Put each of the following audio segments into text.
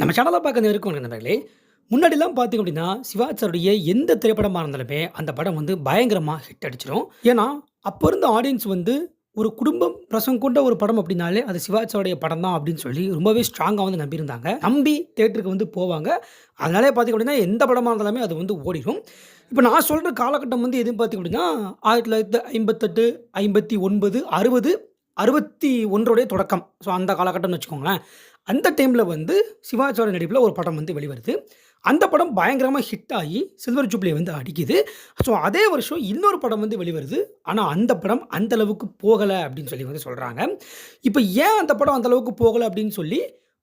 நம்ம சேனலாக பார்க்க இருக்கும் நண்பர்களே. முன்னாடிலாம் பார்த்தீங்க அப்படின்னா சிவாச்சாருடைய எந்த திரைப்படமாக இருந்தாலுமே அந்த படம் வந்து பயங்கரமாக ஹிட் அடிச்சிடும். ஏன்னா அப்போ இருந்த ஆடியன்ஸ் வந்து ஒரு குடும்பம் ரசம் கொண்ட ஒரு படம் அப்படின்னாலே அது சிவாச்சாருடைய படம் தான் அப்படின்னு சொல்லி ரொம்பவே ஸ்ட்ராங்காக வந்து நம்பியிருந்தாங்க. நம்பி தேட்டருக்கு வந்து போவாங்க. அதனாலே பார்த்திங்க அப்படின்னா எந்த படமாக இருந்தாலுமே அது வந்து ஓடிடும் இப்போ நான் சொல்கிற காலகட்டம் வந்து எதுவும் பார்த்திங்க அப்படின்னா ஆயிரத்தி தொள்ளாயிரத்தி ஐம்பத்தெட்டு ஐம்பத்தி ஒன்பது அறுபது அறுபத்தி ஒன்றோடைய தொடக்கம். ஸோ அந்த காலகட்டம்னு வச்சுக்கோங்களேன். அந்த டைமில் வந்து சிவாஜியோட நடிப்பில் ஒரு படம் வந்து வெளிவருது. அந்த படம் பயங்கரமாக ஹிட் ஆகி சில்வர் ஜூப்ளி வந்து அடிக்குது. ஸோ அதே வருஷம் இன்னொரு படம் வந்து வெளிவருது. ஆனால் அந்த படம் அந்த அளவுக்கு போகலை அப்படின்னு சொல்லி வந்து சொல்கிறாங்க இப்போ ஏன் அந்த படம் அந்த அளவுக்கு போகலை அப்படின்னு சொல்லி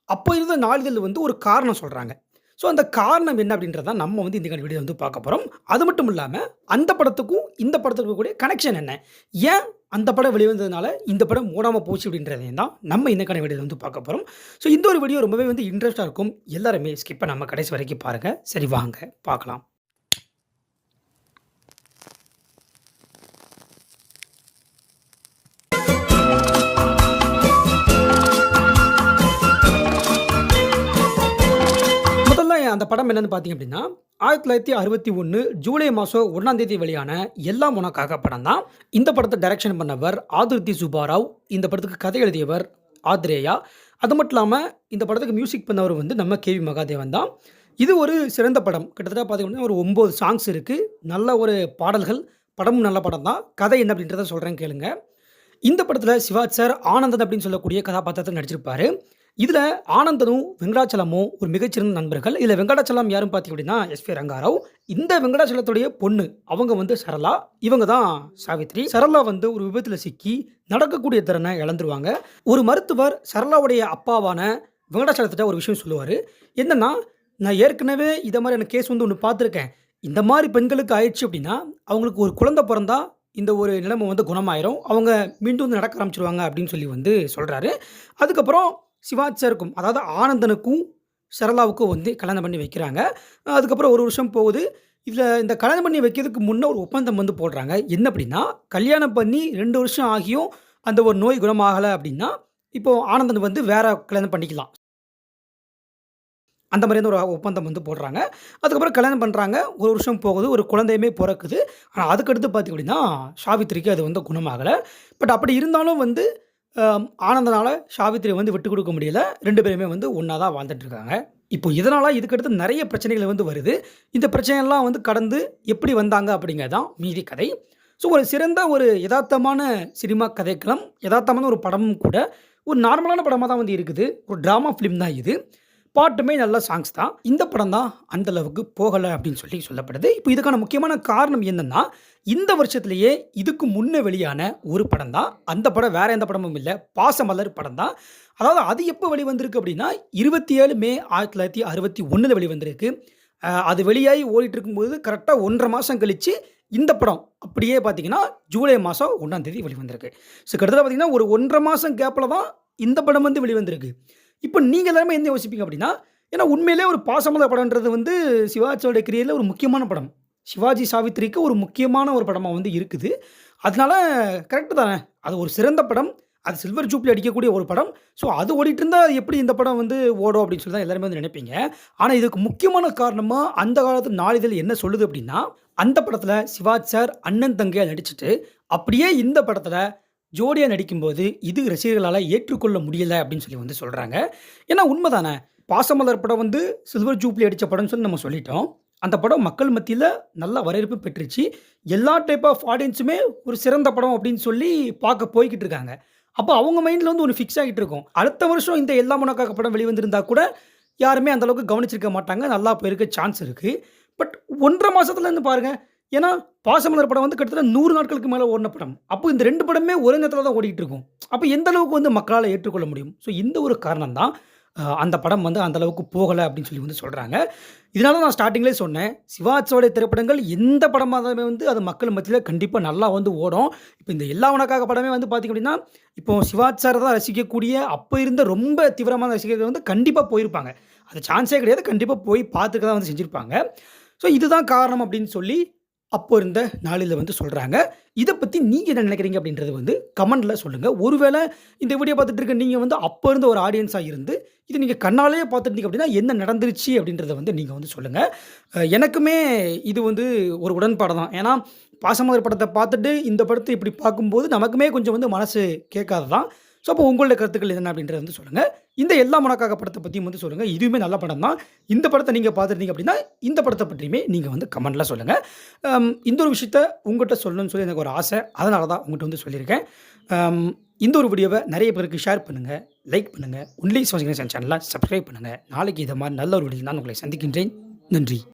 அப்போ இருந்த நாளிதழ் வந்து ஒரு காரணம் சொல்கிறாங்க ஸோ அந்த காரணம் என்ன அப்படின்றத நம்ம வந்து இந்த வீடியோ வந்து பார்க்க போகிறோம் அது மட்டும் இல்லாமல் அந்த படத்துக்கும் இந்த படத்துக்கும் கூடிய கனெக்ஷன் என்ன? ஏன் அந்த படம் வெளிவந்ததுனால இந்த படம் மூடாமல் போச்சு அப்படின்றதையும் தான் நம்ம இந்த கடை வீடியோவில் வந்து பார்க்க போகிறோம் ஸோ இந்த ஒரு வீடியோ ரொம்பவே வந்து இன்ட்ரெஸ்ட்டாக இருக்கும். எல்லாருமே ஸ்கிப்பை நம்ம கடைசி வரைக்கும் பாருங்கள் சரி வாங்க பார்க்கலாம். அந்த படம் என்னன்னு பார்த்தீங்க அப்படின்னா ஆயிரத்தி தொள்ளாயிரத்தி அறுபத்தி ஒன்று ஜூலை மாதம் ஒன்றாம் தேதி வெளியான எல்லாம் உனக்காக படம் தான் இந்த படத்தை டைரக்ஷன் பண்ணவர் ஆதிருத்தி சுபாராவ் இந்த படத்துக்கு கதை எழுதியவர் ஆத்ரேயா. அது மட்டும் இல்லாமல் இந்த படத்துக்கு மியூசிக் பண்ணவர் வந்து நம்ம கேவி மகாதேவன் தான். இது ஒரு சிறந்த படம். கிட்டத்தட்ட பார்த்தீங்கன்னா ஒரு ஒம்பது சாங்ஸ் இருக்குது நல்ல ஒரு பாடல்கள் படமும் நல்ல படம் தான் கதை என்ன அப்படின்றத சொல்கிறேன் கேளுங்க. இந்த படத்தில் சிவாஜ் சார் ஆனந்தன் அப்படின்னு சொல்லக்கூடிய கதாபாத்திரத்தை நடிச்சிருப்பாரு. இதில் ஆனந்தனும் வெங்கடாச்சலமும் ஒரு மிகச்சிறந்த நண்பர்கள். இதில் வெங்கடாச்சலம் யாரும் பார்த்தீங்க அப்படின்னா எஸ்பி ரங்காராவ். இந்த வெங்கடாச்சலத்துடைய பொண்ணு அவங்க வந்து சரளா. இவங்க தான் சாவித்ரி. சரளா வந்து ஒரு விபத்தில் சிக்கி நடக்கக்கூடிய திறனை இழந்துருவாங்க. ஒரு மருத்துவர் சரளாவுடைய அப்பாவான வெங்கடாச்சலத்திட்ட ஒரு விஷயம் சொல்லுவார். என்னென்னா நான் ஏற்கனவே இதை மாதிரி எனக்கு கேஸ் வந்து ஒன்று பார்த்துருக்கேன். இந்த மாதிரி பெண்களுக்கு ஆயிடுச்சு அப்படின்னா அவங்களுக்கு ஒரு குழந்தை பிறந்தா இந்த ஒரு நிலைமை வந்து குணமாயிரும். அவங்க மீண்டும் வந்து நடக்க ஆரம்பிச்சிருவாங்க அப்படின்னு சொல்லி வந்து சொல்கிறாரு அதுக்கப்புறம் சிவாச்சருக்கும் அதாவது ஆனந்தனுக்கும் சரளாவுக்கும் வந்து கல்யாணம் பண்ணி வைக்கிறாங்க. அதுக்கப்புறம் ஒரு வருஷம் போகுது. இதில் இந்த கல்யாணம் பண்ணி வைக்கிறதுக்கு முன்னே ஒரு ஒப்பந்தம் வந்து போடுறாங்க. என்ன அப்படின்னா கல்யாணம் பண்ணி ரெண்டு வருஷம் ஆகியும் அந்த ஒரு நோய் குணமாகலை அப்படின்னா இப்போது ஆனந்தன் வந்து வேற கல்யாணம் பண்ணிக்கலாம். அந்த மாதிரியான ஒரு ஒப்பந்தம் வந்து போடுறாங்க. அதுக்கப்புறம் கல்யாணம் பண்ணுறாங்க ஒரு வருஷம் போகுது. ஒரு குழந்தையுமே பிறக்குது. ஆனால் அதுக்கடுத்து பார்த்திங்க அப்படின்னா சாவித்திரிக்கு அது வந்து குணமாகலை. பட் அப்படி இருந்தாலும் வந்து ஆனந்தனால் சாவித்திரி வந்து விட்டு கொடுக்க முடியல. ரெண்டு பேருமே வந்து ஒன்றா தான் வாழ்ந்துட்டுருக்காங்க இப்போ இதனால் இதுக்கடுத்து நிறைய பிரச்சனைகள் வந்து வருது. இந்த பிரச்சனைலாம் வந்து கடந்து எப்படி வந்தாங்க அப்படிங்கிறது தான் மீதி கதை. ஸோ ஒரு சிறந்த ஒரு யதார்த்தமான சினிமா கதைக்களம் யதார்த்தமான ஒரு படமும் கூட ஒரு நார்மலான படமாக தான் வந்து இருக்குது. ஒரு ட்ராமா ஃபிலிம் தான் இது. பாட்டுமே நல்ல சாங்ஸ் தான். இந்த படம் தான் அந்த அளவுக்கு போகலை அப்படின்னு சொல்லி சொல்லப்படுது. இப்போ இதுக்கான முக்கியமான காரணம் என்னென்னா இந்த வருஷத்துலேயே இதுக்கு முன்னே வெளியான ஒரு படம் தான். அந்த படம் வேற எந்த படமும் இல்லை. பாசமலர் படம் தான். அதாவது அது எப்போ வெளிவந்திருக்கு அப்படின்னா இருபத்தி ஏழு மே ஆயிரத்தி தொள்ளாயிரத்தி அறுபத்தி ஒன்றில் வெளிவந்திருக்கு. அது வெளியாகி ஓடிட்டு இருக்கும்போது கரெக்டாக ஒன்றரை மாதம் கழித்து இந்த படம் அப்படியே பார்த்தீங்கன்னா ஜூலை மாதம் ஒன்றாம் தேதி வெளிவந்திருக்கு. ஸோ கிட்டத்தட்ட பார்த்தீங்கன்னா ஒரு ஒன்றரை மாதம் கேப்பில் தான் இந்த படம் வந்து வெளிவந்திருக்கு. இப்போ நீங்கள் எல்லாருமே என்ன யோசிப்பீங்க அப்படின்னா ஏன்னா உண்மையிலே ஒரு பாசமத படம்ன்றது வந்து சிவாஜியோட கிரியரில் ஒரு முக்கியமான படம். சிவாஜி சாவித்திரிக்கு ஒரு முக்கியமான ஒரு படமாக வந்து இருக்குது. அதனால கரெக்டு தானே. அது ஒரு சிறந்த படம். அது சில்வர் ஜூப்ளி அடிக்கக்கூடிய ஒரு படம். ஸோ அது ஓடிட்டு இருந்தால் எப்படி இந்த படம் வந்து ஓடும் அப்படின்னு சொல்லி தான் எல்லாருமே வந்து நினைப்பீங்க. ஆனால் இதுக்கு முக்கியமான காரணமாக அந்த காலத்து நாளிதழ் என்ன சொல்லுது அப்படின்னா அந்த படத்தில் சிவாஜ் சார் அண்ணன் தங்கையாக நடிச்சுட்டு அப்படியே இந்த படத்தில் ஜோடியாக நடிக்கும்போது இது ரசிகர்களால் ஏற்றுக்கொள்ள முடியலை அப்படின்னு சொல்லி வந்து சொல்கிறாங்க ஏன்னா உண்மை தானே பாசமலர் படம் வந்து சில்வர் ஜூப்ளி அடித்த படம்னு சொல்லி நம்ம சொல்லிட்டோம். அந்த படம் மக்கள் மத்தியில் நல்ல வரவேற்பு பெற்றுச்சு. எல்லா டைப் ஆஃப் ஆடியன்ஸுமே ஒரு சிறந்த படம் அப்படின்னு சொல்லி பார்க்க போய்கிட்டு இருக்காங்க. அப்போ அவங்க மைண்டில் வந்து ஒன்று ஃபிக்ஸ் ஆகிட்டு இருக்கும். அடுத்த வருஷம் இந்த எல்லா முனக்காக படம் வெளிவந்திருந்தா கூட யாருமே அந்தளவுக்கு கவனிச்சிருக்க மாட்டாங்க. நல்லா போயிருக்க சான்ஸ் இருக்குது பட் ஒன்றரை மாதத்துலேருந்து பாருங்கள் ஏன்னா பாசமலர் படம் வந்து கிட்டத்தட்ட நூறு நாட்களுக்கு மேலே ஓடின படம். அப்போ இந்த ரெண்டு படமே ஒரே நேரத்தில் தான் ஓடிட்டு இருக்கும். அப்போ எந்த அளவுக்கு வந்து மக்களால் ஏற்றுக்கொள்ள முடியும்? ஸோ இந்த ஒரு காரணம் தான் அந்த படம் வந்து அந்த அளவுக்கு போகலை அப்படின்னு சொல்லி வந்து சொல்கிறாங்க இதனால நான் ஸ்டார்டிங்லேயே சொன்னேன் சிவாஜோடைய திரைப்படங்கள் எந்த படமாக வந்து அது மக்கள் மத்தியில் கண்டிப்பாக நல்லா வந்து ஓடும். இப்போ இந்த எல்லா உனக்காக படமே வந்து பார்த்திங்க அப்படின்னா இப்போ சிவாஜ் தான் ரசிக்கக்கூடிய அப்போ இருந்த ரொம்ப தீவிரமான ரசிகர்கள் வந்து கண்டிப்பாக போயிருப்பாங்க. அது சான்ஸே கிடையாது கண்டிப்பாக போய் பார்த்துக்க தான் வந்து செஞ்சுருப்பாங்க. ஸோ இதுதான் காரணம் அப்படின்னு சொல்லி அப்போ இருந்த நாளில் வந்து சொல்கிறாங்க இதை பற்றி நீங்கள் என்ன நினைக்கிறீங்க அப்படின்றது வந்து கமெண்டில் சொல்லுங்கள் ஒருவேளை இந்த வீடியோ பார்த்துட்டு இருக்க நீங்கள் வந்து அப்போ இருந்த ஒரு ஆடியன்ஸாக இருந்து, இது நீங்கள் கண்ணாலேயே பார்த்துருந்தீங்க அப்படின்னா, என்ன நடந்துருச்சு அப்படின்றத வந்து நீங்கள் வந்து சொல்லுங்கள் எனக்குமே இது வந்து ஒரு உடன்பாடு தான். ஏன்னா, பாசமலர் படத்தை பார்த்துட்டு இந்த படத்தை இப்படி பார்க்கும்போது நமக்குமே கொஞ்சம் வந்து மனசு கேட்காது தான். ஸோ, அப்போ உங்களோட கருத்துக்கள் என்ன அப்படின்றத வந்து சொல்லுங்கள் இந்த எல்லா மனக்காக படத்தை பற்றியும் வந்து சொல்லுங்கள் இதுவுமே நல்ல படம் தான். இந்த படத்தை நீங்கள் பார்த்துருந்தீங்க அப்படின்னா, இந்த படத்தை பற்றியுமே நீங்கள் வந்து கமெண்ட்டில் சொல்லுங்கள் இந்த ஒரு விஷயத்த உங்கள்கிட்ட சொல்லணும்னு சொல்லி எனக்கு ஒரு ஆசை. அதனால தான் உங்கள்கிட்ட வந்து சொல்லியிருக்கேன். இந்த ஒரு வீடியோவை நிறைய பேருக்கு ஷேர் பண்ணுங்கள் லைக் பண்ணுங்கள் ஒன்லி சிவசங்கரன் சேனலை சப்ஸ்கிரைப் பண்ணுங்கள் நாளைக்கு இதை மாதிரி நல்ல ஒரு வீடியோ நான் உங்களை சந்திக்கின்றேன். நன்றி.